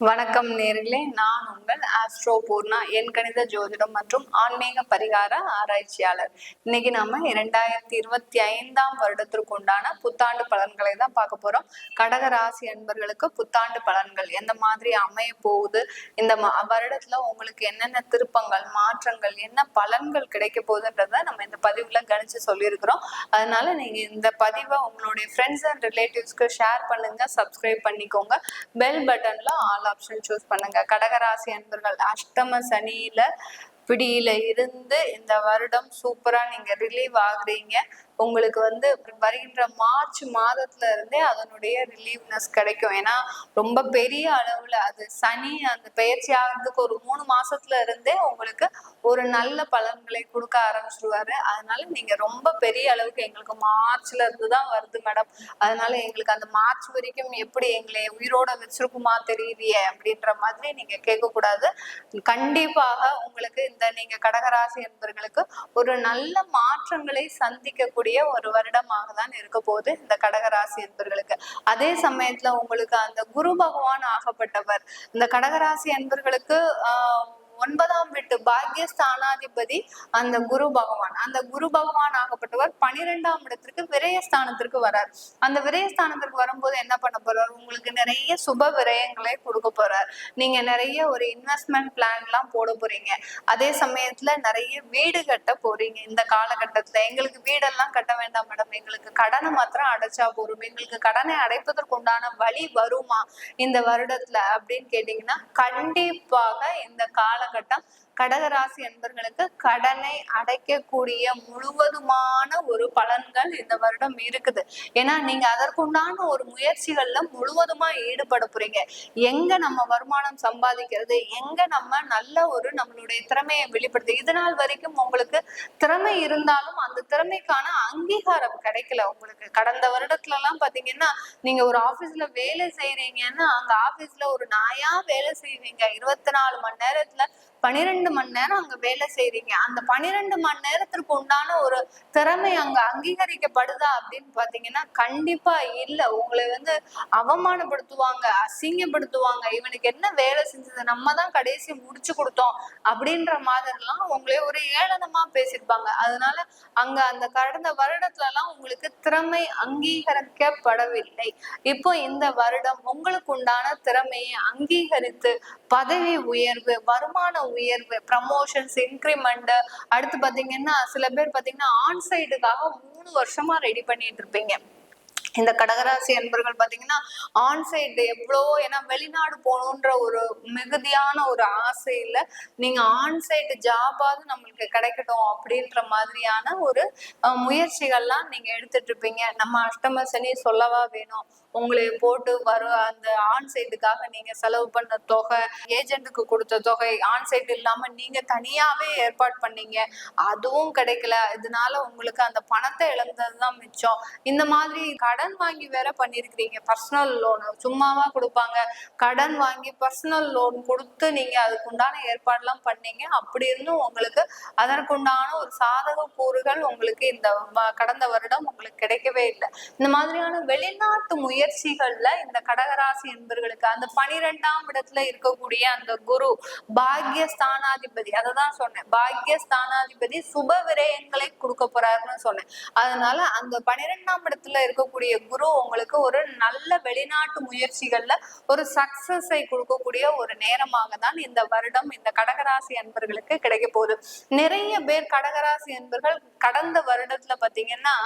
வணக்கம் நேர்களே. நான் உங்கள் ஆஸ்ட்ரோ பூர்ணா என் கணித ஜோதிடம் மற்றும் ஆன்மீக பரிகார ஆராய்ச்சியாளர். இன்னைக்கு நாம இரண்டாயிரத்தி இருபத்தி ஐந்தாம் வருடத்திற்கு உண்டான புத்தாண்டு பலன்களை தான் பார்க்க போறோம். கடக ராசி அன்பர்களுக்கு புத்தாண்டு பலன்கள் எந்த மாதிரி அமைய போகுது? இந்த வருடத்துல உங்களுக்கு என்னென்ன திருப்பங்கள் மாற்றங்கள் என்ன பலன்கள் கிடைக்க போகுதுன்றத நம்ம இந்த பதிவுல கணிச்சு சொல்லியிருக்கிறோம். அதனால நீங்க இந்த பதிவை உங்களுடைய ஃப்ரெண்ட்ஸ் அண்ட் ரிலேட்டிவ்ஸ்க்கு ஷேர் பண்ணுங்க சப்ஸ்கிரைப் பண்ணிக்கோங்க. பெல் பட்டன்ல ஆல் ஆப்ஷன் சூஸ் பண்ணுங்க. கடகராசி அன்பர்கள் அஷ்டம சனியில பிடியில இருந்து இந்த வருடம் சூப்பரா நீங்க ரிலீவ் ஆகுறீங்க. உங்களுக்கு வந்து வருகின்ற மார்ச் மாதத்துல இருந்தே அதனுடைய ரிலீவ்னஸ் கிடைக்கும். ஏன்னா ரொம்ப பெரிய அளவுல அது சனி அந்த பயிற்சி ஆகிறதுக்கு ஒரு மூணு மாசத்துல இருந்தே உங்களுக்கு ஒரு நல்ல பலன்களை கொடுக்க ஆரம்பிச்சிருவாரு. அதனால நீங்க ரொம்ப பெரிய அளவுக்கு எங்களுக்கு மார்ச்ல இருந்து தான் வருது மேடம். அதனால எங்களுக்கு அந்த மார்ச் வரைக்கும் எப்படி எங்களை உயிரோட வச்சிருக்குமா தெரியலையே அப்படின்ற மாதிரி நீங்க கேட்க கூடாது கண்டிப்பாக உங்களுக்கு இந்த நீங்க கடகராசி என்பவர்களுக்கு ஒரு நல்ல மாற்றங்களை சந்திக்கக்கூடிய ஒரு வருடமாக தான் இருக்க போகுது இந்த கடகராசி என்பவர்களுக்கு அதே சமயத்துல உங்களுக்கு அந்த குரு பகவான் ஆகப்பட்டவர். இந்த கடகராசி என்பர்களுக்கு ஆஹ் ஒன்பதாம் வீட்டு பாக்யஸ்தானாதிபதி அந்த குரு பகவான். அந்த குரு பகவான் ஆகப்பட்டவர் பனிரெண்டாம் இடத்திற்கு விரயஸ்தானத்திற்கு வரார். அந்த விரயஸ்தானத்திற்கு வரும்போது என்ன பண்ண போறார்? உங்களுக்கு நிறைய சுப விரயங்களை கொடுக்க போறார். நீங்க நிறைய ஒரு இன்வெஸ்ட்மெண்ட் பிளான் எல்லாம் போட போறீங்க. அதே சமயத்துல நிறைய வீடு கட்ட போறீங்க. இந்த காலகட்டத்துல எங்களுக்கு வீடெல்லாம் கட்ட வேண்டாம் மேடம். எங்களுக்கு கடனை மாத்திரம் அடைச்சா போதும். எங்களுக்கு கடனை அடைப்பதற்கு உண்டான வழி வருமா இந்த வருடத்துல அப்படின்னு கேட்டீங்கன்னா கண்டிப்பாக இந்த கால காலகட்டம் கடகராசி என்பர்களுக்கு கடனை அடைக்கக்கூடிய முழுவதுமான ஒரு பலன்கள் இந்த வருடம் இருக்குது. ஏன்னா நீங்க அதற்குண்டான ஒரு முயற்சிகள்ல முழுவதுமா ஈடுபட போறீங்க. எங்க நம்ம வருமானம் சம்பாதிக்கிறது எங்க நம்ம நல்ல ஒரு நம்மளுடைய திறமையை வெளிப்படுத்து இது நாள் வரைக்கும் உங்களுக்கு திறமை இருந்தாலும் அந்த திறமைக்கான அங்கீகாரம் கிடைக்கல உங்களுக்கு. கடந்த வருடத்துல எல்லாம் பாத்தீங்கன்னா நீங்க ஒரு ஆபீஸ்ல வேலை செய்யறீங்கன்னா அந்த ஆபீஸ்ல ஒரு நாயா வேலை செய்வீங்க. இருபத்தி நாலு மணி நேரத்துல பன்னிரெண்டு மணி நேரம் அங்க வேலை செய்யறீங்க அந்த பன்னிரெண்டு மணி நேரத்திற்கு உண்டான ஒரு திறமை அங்க அங்கீகரிக்கப்படுதா அப்படின்னு பாத்தீங்கன்னா கண்டிப்பா இல்ல. உங்களை வந்து அவமானப்படுத்துவாங்க அசிங்கப்படுத்துவாங்க. இவனுக்கு என்ன வேலை செஞ்சது? நம்ம தான் கடைசி முடிச்சு கொடுத்தோம் அப்படின்ற மாதிரிலாம் உங்களே ஒரு ஏளனமா பேசியிருப்பாங்க. அதனால அங்க அந்த கடந்த வருடத்துல எல்லாம் உங்களுக்கு திறமை அங்கீகரிக்கப்படவில்லை. இப்போ இந்த வருடம் உங்களுக்கு உண்டான திறமையை அங்கீகரித்து பதவி உயர்வு வருமான உயர்வு ப்ரமோஷன்ஸ் இன்க்ரிமெண்ட் அடுத்து பாத்தீங்கன்னா சில பேர் பாத்தீங்கன்னா ஆன் சைடுக்காக மூணு வருஷமா ரெடி பண்ணிட்டு இருப்பீங்க. இந்த கடகராசி அன்பர்கள் பாத்தீங்கன்னா ஆன் சைடு எவ்வளோ ஏன்னா வெளிநாடு போகணுன்ற ஒரு மிகுதியான ஒரு ஆசையில நீங்க ஆன் சைடு ஜாபாவது நம்மளுக்கு கிடைக்கட்டும் அப்படின்ற மாதிரியான ஒரு அஹ், முயற்சிகள்லாம் நீங்க எடுத்துட்டு இருப்பீங்க. நம்ம அஷ்டம சனி சொல்லவா வேணும். உங்களை போட்டு வரும் அந்த ஆன் சைடுக்காக நீங்க செலவு பண்ண தொகை ஏஜென்ட்டுக்கு கொடுத்த தொகை ஆன் சைடு இல்லாம நீங்க தனியாவே ஏற்பாடு பண்ணீங்க. அதுவும் கிடைக்கல. இதனால உங்களுக்கு அந்த பணத்தை இழந்ததுதான் மிச்சம். இந்த மாதிரி கடன் வாங்கி வேற பண்ணிருக்கிறீங்க. பர்சனல் லோன் சும்மாவா கொடுப்பாங்க. கடன் வாங்கி பர்சனல் லோன் கொடுத்து நீங்க அதுக்கு உண்டான ஏற்பாடுலாம் பண்ணீங்க. அப்படி இருந்தும் உங்களுக்கு அதற்குண்டான ஒரு சாதக கூறுகள் உங்களுக்கு இந்த கடந்த வருடம் உங்களுக்கு கிடைக்கவே இல்லை. இந்த மாதிரியான வெளிநாட்டு முயற்சி முயற்சிகள்ல இந்த கடகராசி என்பர்களுக்கு அந்த பனிரெண்டாம் இடத்துல இருக்கக்கூடிய அந்த குரு பாக்ய ஸ்தானாதிபதி அதை தான் சொன்னேன். பாக்ய ஸ்தானாதிபதி சுப விரயங்களை கொடுக்க போறாருன்னு சொன்னேன். அதனால அந்த பனிரெண்டாம் இடத்துல இருக்கக்கூடிய குரு உங்களுக்கு ஒரு நல்ல வெளிநாட்டு முயற்சிகள்ல ஒரு சக்சஸை கொடுக்கக்கூடிய ஒரு நேரமாக தான் இந்த வருடம் இந்த கடகராசி அன்பர்களுக்கு கிடைக்க போகுது. நிறைய பேர் கடகராசி அன்பர்கள் கடந்த வருடத்துல பாத்தீங்கன்னா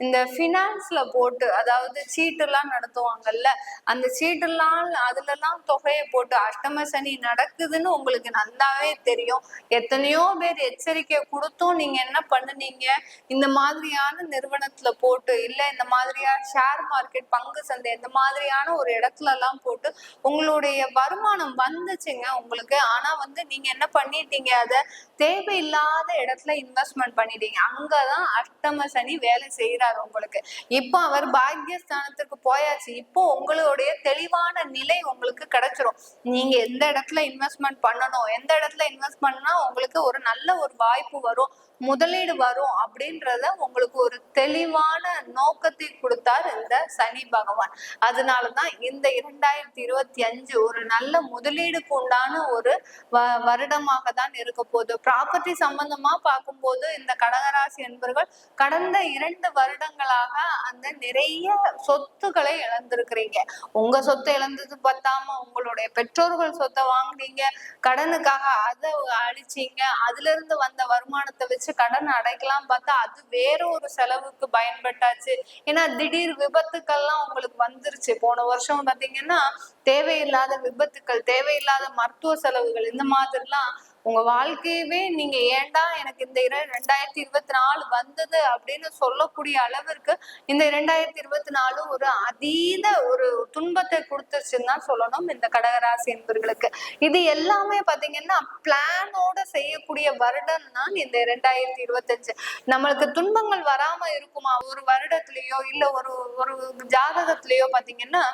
இந்த ஃபினான்ஸ்ல போட்டு அதாவது சீட்டுலாம் நடத்துவாங்கல்ல அந்த சீட்டுலாம் அதுலலாம் தொகையை போட்டு அஷ்டம சனி நடக்குதுன்னு உங்களுக்கு நல்லாவே தெரியும். எத்தனையோ பேர் எச்சரிக்கை கொடுத்தும் நீங்க என்ன பண்ணுனீங்க? இந்த மாதிரியான நிறுவனத்துல போட்டு இல்ல இந்த மாதிரியான ஷேர் மார்க்கெட் பங்கு சந்தை இந்த மாதிரியான ஒரு இடத்துல எல்லாம் போட்டு உங்களுடைய வருமானம் வந்துச்சுங்க உங்களுக்கு. ஆனா வந்து நீங்க என்ன பண்ணிட்டீங்க? அதை தேவையில்லாத இடத்துல இன்வெஸ்ட்மெண்ட் பண்ணிட்டீங்க. அங்கதான் அஷ்டம சனி வேலை செய்யறாரு உங்களுக்கு. இப்போ அவர் பாக்கியஸ்தானத்துக்கு போயாச்சு. இப்போ உங்களுடைய தெளிவான நிலை உங்களுக்கு கிடைச்சிரும். நீங்க எந்த இடத்துல இன்வெஸ்ட்மெண்ட் பண்ணணும் எந்த இடத்துல இன்வெஸ்ட் பண்ணா உங்களுக்கு ஒரு நல்ல ஒரு வாய்ப்பு வரும். முதலீடு வரும் அப்படின்றத உங்களுக்கு ஒரு தெளிவான நோக்கத்தை கொடுத்தார் இந்த சனி பகவான். அதனாலதான் இந்த இரண்டாயிரத்தி இருபத்தி அஞ்சு ஒரு நல்ல முதலீடுக்கு உண்டான ஒரு வ- வருடமாக தான் இருக்க போகுது. ப்ராப்பர்ட்டி சம்பந்தமா பார்க்கும்போது இந்த கடகராசி என்பவர்கள் கடந்த இரண்டு வருடங்களாக அந்த நிறைய சொத்துக்களை இழந்திருக்கிறீங்க. உங்க சொத்தை இழந்தது பத்தாம உங்களுடைய பெற்றோர்கள் சொத்தை வாங்குனீங்க. கடனுக்காக அதை அழிச்சீங்க. அதுல இருந்து வந்த வருமானத்தை வச்சு கடன் அடைக்கலாம் பார்த்தா அது வேற ஒரு செலவுக்கு பயன்பட்டாச்சு. ஏன்னா திடீர் விபத்துக்கள்லாம் உங்களுக்கு வந்துருச்சு. போன வருஷம் பாத்தீங்கன்னா தேவையில்லாத விபத்துக்கள் தேவையில்லாத மருத்துவ செலவுகள் இந்த மாதிரிலாம் உங்க வாழ்க்கையவே நீங்க ஏன்டா எனக்கு இந்த இர ரெண்டாயிரத்தி இருபத்தி நாலு வந்தது அப்படின்னு சொல்லக்கூடிய அளவிற்கு இந்த இரண்டாயிரத்தி இருபத்தி நாலு ஒரு அதீத ஒரு துன்பத்தை கொடுத்துருச்சுன்னு தான் சொல்லணும் இந்த கடகராசி என்பர்களுக்கு. இது எல்லாமே பாத்தீங்கன்னா பிளானோட செய்யக்கூடிய வருடம் தான் இந்த இரண்டாயிரத்தி இருபத்தஞ்சு. நம்மளுக்கு துன்பங்கள் வராம இருக்குமா? ஒரு வருடத்திலயோ இல்ல ஒரு ஒரு ஜாதகத்திலயோ பாத்தீங்கன்னா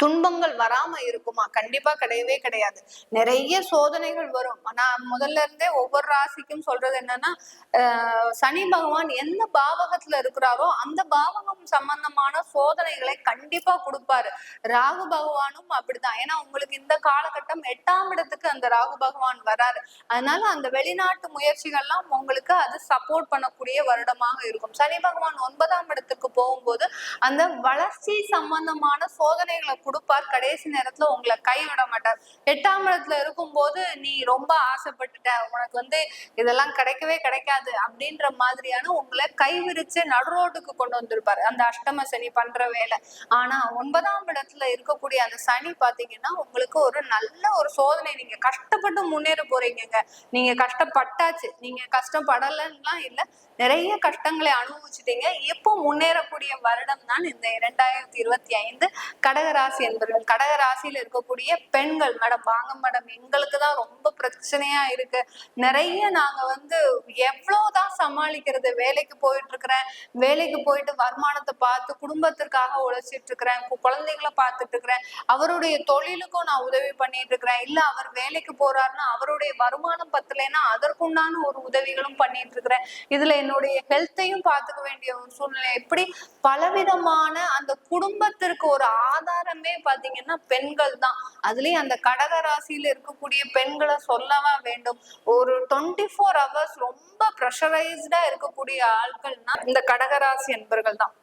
துன்பங்கள் வராம இருக்குமா? கண்டிப்பா கிடையவே கிடையாது. நிறைய சோதனைகள் வரும். ஆனா முதல்ல இருந்தே ஒவ்வொரு ராசிக்கும் சொல்றது என்னன்னா ஆஹ் சனி பகவான் எந்த பாவகத்துல இருக்கிறாரோ அந்த பாவகம் சம்பந்தமான சோதனைகளை கண்டிப்பா கொடுப்பாரு. ராகு பகவானும் அப்படிதான். ஏன்னா உங்களுக்கு இந்த காலகட்டம் எட்டாம் இடத்துக்கு அந்த ராகு பகவான் வராரு. அதனால அந்த வெளிநாட்டு முயற்சிகள்லாம் உங்களுக்கு அது சப்போர்ட் பண்ணக்கூடிய வருடமாக இருக்கும். சனி பகவான் ஒன்பதாம் இடத்துக்கு போகும்போது அந்த வளர்ச்சி சம்பந்தமான சோதனைகளை கொடுப்பார். கடைசி நேரத்துல உங்களை கைவிட மாட்டார். எட்டாம் இடத்துல இருக்கும்போது நீ ரொம்ப ஆசைப்பட்டுட்ட. உனக்கு வந்து இதெல்லாம் கிடைக்கவே கிடைக்காது. அப்படின்ற மாதிரியான உங்களை கைவிரிச்சு நடுரோட்டுக்கு கொண்டு வந்திருப்பாரு. அந்த அஷ்டம சனி பண்ற வேலை. ஆனா ஒன்பதாம் இடத்துல இருக்கக்கூடிய அந்த சனி பாத்தீங்கன்னா உங்களுக்கு ஒரு நல்ல ஒரு சோதனை. நீங்க கஷ்டப்பட்டு முன்னேற போறீங்கங்க. நீங்க கஷ்டப்பட்டாச்சு. நீங்க கஷ்டப்படலைன்னுலாம் இல்ல. நிறைய கஷ்டங்களை அனுபவிச்சுட்டீங்க. எப்போ முன்னேறக்கூடிய வருடம் தான் இந்த இரண்டாயிரத்தி இருபத்தி ஐந்து கடகராசி என்பவர்கள் கடகராசியில இருக்கக்கூடிய பெண்கள். மேடம் வாங்க மேடம் எங்களுக்கு தான் ரொம்ப பிரச்சனையா இருக்கு. நிறைய நாங்க வந்து எவ்வளவுதான் சமாளிக்கிறது வேலைக்கு போயிட்டு இருக்கிறேன் வேலைக்கு போயிட்டு வருமானத்தை பார்த்து குடும்பத்திற்காக உழைச்சிட்டு இருக்கிறேன் கு- குழந்தைகளை பார்த்துட்டு இருக்கிறேன் அவருடைய தொழிலுக்கும் நான் உதவி பண்ணிட்டு இருக்கிறேன் இல்ல அவர் வேலைக்கு போறாருன்னா அவருடைய வருமானம் பத்தலைன்னா அதற்குண்டான ஒரு உதவிகளும் பண்ணிட்டு இருக்கிறேன் இதுல என்னுடைய ஹெல்த்தையும் பார்த்துக்க வேண்டிய ஒரு சூழ்நிலை. இப்படி பலவிதமான அந்த குடும்பத்திற்கு ஒரு ஆதாரமே பாத்தீங்கன்னா பெண்கள் தான். அதுலயும் அந்த கடக ராசியில இருக்கக்கூடிய பெண்களை சொல்லவா வேண்டும்? ஒரு டுவெண்ட்டி ஃபோர் ஹவர்ஸ் ரொம்ப ப்ரெஷரைஸ்டா இருக்கக்கூடிய ஆட்கள்னா இந்த கடகராசி என்பர்கள் தான்.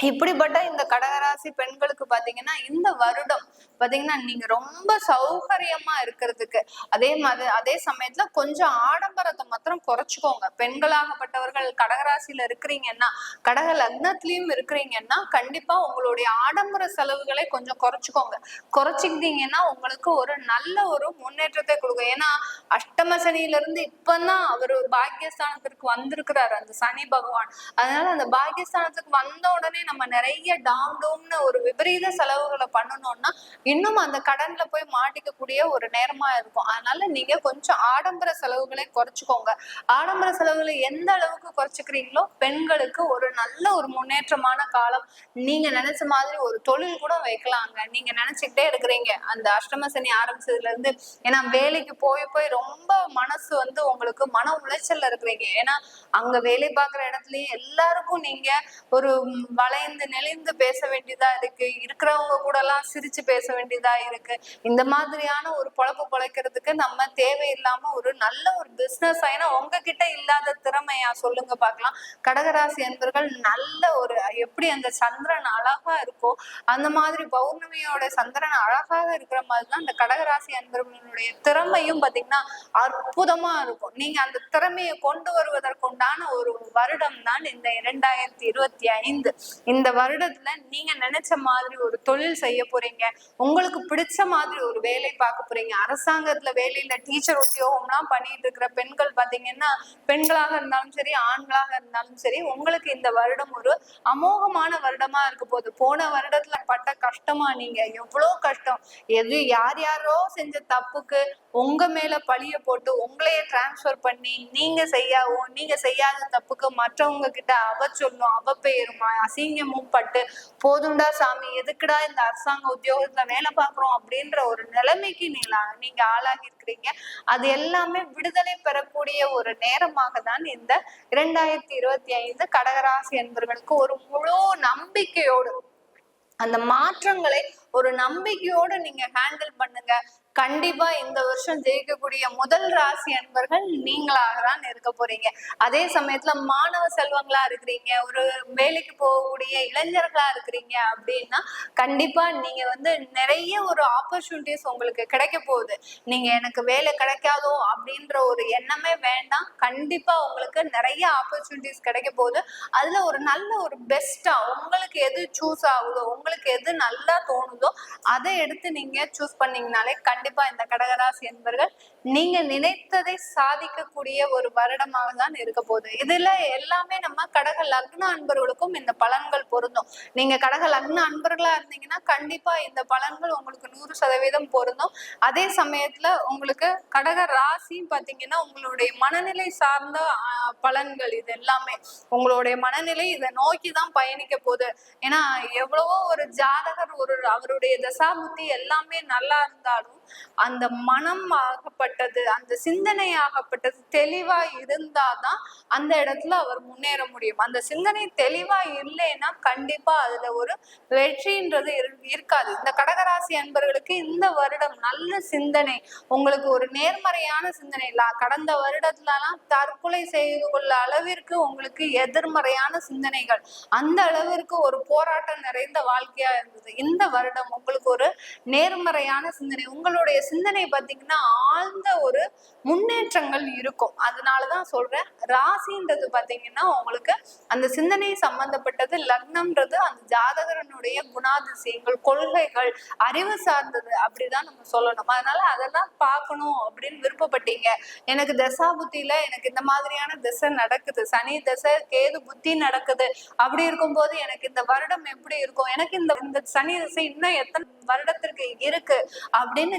இப்படிப்பட்ட இந்த கடகராசி பெண்களுக்கு பாத்தீங்கன்னா இந்த வருடம் பாத்தீங்கன்னா நீங்க ரொம்ப சௌகரியமா இருக்கிறதுக்கு அதே மாதிரி அதே சமயத்துல கொஞ்சம் ஆடம்பரத்தை மாத்திரம் குறைச்சுக்கோங்க. பெண்களாகப்பட்டவர்கள் கடகராசியில இருக்கிறீங்கன்னா கடக லக்னத்திலயும் இருக்கிறீங்கன்னா கண்டிப்பா உங்களுடைய ஆடம்பர செலவுகளை கொஞ்சம் குறைச்சுக்கோங்க. குறைச்சிக்கிட்டீங்கன்னா உங்களுக்கு ஒரு நல்ல ஒரு முன்னேற்றத்தை கொடுக்கும். ஏன்னா அஷ்டம சனியில இருந்து இப்பதான் அவர் பாக்கியஸ்தானத்திற்கு வந்திருக்கிறாரு அந்த சனி பகவான். அதனால அந்த பாக்கியஸ்தானத்துக்கு வந்த உடனே நம்ம நிறைய டாம் டூம்னு ஒரு விபரீத செலவுகளை பண்ணணும்னா இன்னும் அந்த கடன்ல போய் மாட்டிக்கக்கூடிய ஒரு நேரமா இருக்கும். அதனால நீங்க கொஞ்சம் ஆடம்பர செலவுகளை குறைச்சிக்கோங்க. ஆடம்பர செலவுகளை எந்த அளவுக்கு குறைச்சிக்கிறீங்களோ பெண்களுக்கு ஒரு நல்ல ஒரு முன்னேற்றமான காலம். நீங்க நினைச்ச மாதிரி ஒரு தொழில் கூட வைக்கலாங்க. நீங்க நினைச்சுக்கிட்டே இருக்கிறீங்க. அந்த அஷ்டம சனி ஆரம்பிச்சதுல இருந்து ஏன்னா வேலைக்கு போய் போய் ரொம்ப மனசு வந்து உங்களுக்கு மன உளைச்சல்ல இருக்கிறீங்க. ஏன்னா அங்க வேலை பார்க்குற இடத்துலயும் எல்லாருக்கும் நீங்க ஒரு ம், அலைந்து நெளிந்து பேச வேண்டியதா இருக்கு. இருக்கிறவங்க கூட எல்லாம் சிரிச்சு பேச வேண்டியதா இருக்கு. இந்த மாதிரியான ஒரு பொழப்பு பொழைக்கிறதுக்கு நம்ம தேவையில்லாம ஒரு நல்ல ஒரு பிசினஸ் ஆயினா உங்ககிட்ட இல்லாத திறமையா சொல்லுங்க பார்க்கலாம் கடகராசி என்பர்கள் நல்ல ஒரு எப்படி அந்த சந்திரன் அழகா இருக்கோ அந்த மாதிரி பௌர்ணமியோட சந்திரன் அழகாக இருக்கிற மாதிரி தான் அந்த கடகராசி அன்பர்களுடைய திறமையும் பாத்தீங்கன்னா அற்புதமா இருக்கும். நீங்க அந்த திறமையை கொண்டு வருவதற்குண்டான ஒரு வருடம் தான் இந்த இரண்டாயிரத்தி இருபத்தி ஐந்து. இந்த வருடத்துல நீங்க நினைச்ச மாதிரி ஒரு தொழில் செய்ய போறீங்க. உங்களுக்கு பிடிச்ச மாதிரி ஒரு வேலை பார்க்க போறீங்க. அரசாங்கத்துல வேலையில டீச்சர் உத்தியோகம்லாம் பண்ணிட்டு இருக்கிற பெண்கள் பாத்தீங்கன்னா பெண்களாக இருந்தாலும் சரி ஆண்களாக இருந்தாலும் சரி உங்களுக்கு இந்த வருடம் ஒரு அமோகமான வருடமா இருக்க போகுது. போன வருடத்துல பட்ட கஷ்டமா நீங்க எவ்வளவு கஷ்டம். எது யார் யாரோ செஞ்ச தப்புக்கு உங்க மேல பழிய போட்டு உங்களையே டிரான்ஸ்ஃபர் பண்ணி நீங்க செய்யாவோ நீங்க செய்யாத தப்புக்கு மற்றவங்க கிட்ட அவ சொல்லும் அவ பெயருமா அசிங்க அசிங்கமும் பட்டு போதும்டா சாமி எதுக்குடா இந்த அரசாங்க உத்தியோகத்துல வேலை பார்க்குறோம்? அப்படின்ற ஒரு நிலைமைக்கு நீங்க நீங்க ஆளாகி இருக்கிறீங்க அது எல்லாமே விடுதலை பெறக்கூடிய ஒரு நேரமாக தான் இந்த இரண்டாயிரத்தி இருபத்தி ஐந்து கடகராசி என்பவர்களுக்கு ஒரு முழு நம்பிக்கையோடு அந்த மாற்றங்களை ஒரு நம்பிக்கையோடு நீங்க ஹேண்டில் பண்ணுங்க. கண்டிப்பா இந்த வருஷம் ஜெயிக்கக்கூடிய முதல் ராசி அன்பர்கள் நீங்களாக தான் இருக்க போறீங்க. அதே சமயத்துல மாணவ செல்வங்களா இருக்கிறீங்க ஒரு வேலைக்கு போகக்கூடிய இளைஞர்களா இருக்கிறீங்க அப்படின்னா கண்டிப்பா நீங்க வந்து நிறைய ஒரு ஆப்பர்ச்சுனிட்டிஸ் உங்களுக்கு கிடைக்க போகுது. நீங்க எனக்கு வேலை கிடைக்காதோ அப்படின்ற ஒரு எண்ணமே வேண்டாம். கண்டிப்பா உங்களுக்கு நிறைய ஆப்பர்ச்சுனிட்டிஸ் கிடைக்க போகுது. அதுல ஒரு நல்ல ஒரு பெஸ்டா உங்களுக்கு எது சூஸ் ஆகுதோ உங்களுக்கு எது நல்லா தோணுதோ அதை எடுத்து நீங்க சூஸ் பண்ணீங்கனாலே கண்டிப்பா கண்டிப்பா இந்த கடகராசி என்பர்கள் நீங்க நினைத்ததை சாதிக்கக்கூடிய ஒரு வருடமாக தான் இருக்க போகுது. இதுல எல்லாமே நம்ம கடக லக்ன அன்பர்களுக்கும் இந்த பலன்கள் பொருந்தும். நீங்க கடக லக்ன அன்பர்களா இருந்தீங்கன்னா கண்டிப்பா இந்த பலன்கள் உங்களுக்கு நூறு சதவீதம் பொருந்தும். அதே சமயத்துல உங்களுக்கு கடக ராசி பாத்தீங்கன்னா உங்களுடைய மனநிலை சார்ந்த பலன்கள் இது எல்லாமே. உங்களுடைய மனநிலை இதை நோக்கி தான் பயணிக்க போகுது. ஏன்னா எவ்வளவோ ஒரு ஜாதகர் ஒரு அவருடைய தசாபுத்தி எல்லாமே நல்லா இருந்தாலும் அந்த மனம் ஆகப்பட்டது அந்த சிந்தனை ஆகப்பட்டது தெளிவா இருந்தாதான் அந்த இடத்துல அவர் முன்னேற முடியும். அந்த சிந்தனை தெளிவா இல்லைன்னா கண்டிப்பா அதுல ஒரு வெற்றின்றது இருக்காது. இந்த கடகராசி அன்பர்களுக்கு இந்த வருடம் நல்ல சிந்தனை உங்களுக்கு ஒரு நேர்மறையான சிந்தனை இல்ல. கடந்த வருடத்துலலாம் தற்கொலை செய்து கொள்ள அளவிற்கு உங்களுக்கு எதிர்மறையான சிந்தனைகள். அந்த அளவிற்கு ஒரு போராட்டம் நிறைந்த வாழ்க்கையா இருந்தது. இந்த வருடம் உங்களுக்கு ஒரு நேர்மறையான சிந்தனை உங்களோட அவங்களுடைய சிந்தனை பார்த்தீங்கன்னா ஆழ்ந்த ஒரு முன்னேற்றங்கள் இருக்கும். அதனாலதான் சொல்றேன் ராசின்றது பார்த்தீங்கன்னா உங்களுக்கு அந்த சிந்தனை சம்பந்தப்பட்டது லக்னம்ன்றது அந்த ஜாதகரனுடைய குணாதிசயங்கள் கொள்கைகள் அறிவு சார்ந்தது அப்படிதான் நம்ம சொல்லணும். அதனால அதெல்லாம் பார்க்கணும் அப்படின்னு விருப்பப்பட்டீங்க. எனக்கு தசா புத்தியில எனக்கு இந்த மாதிரியான திசை நடக்குது. சனி திசை கேது புத்தி நடக்குது. அப்படி இருக்கும்போது எனக்கு இந்த வருடம் எப்படி இருக்கும்? எனக்கு இந்த இந்த சனி திசை இன்னும் எத்தனை வருடத்திற்கு இருக்கு? அப்படின்னு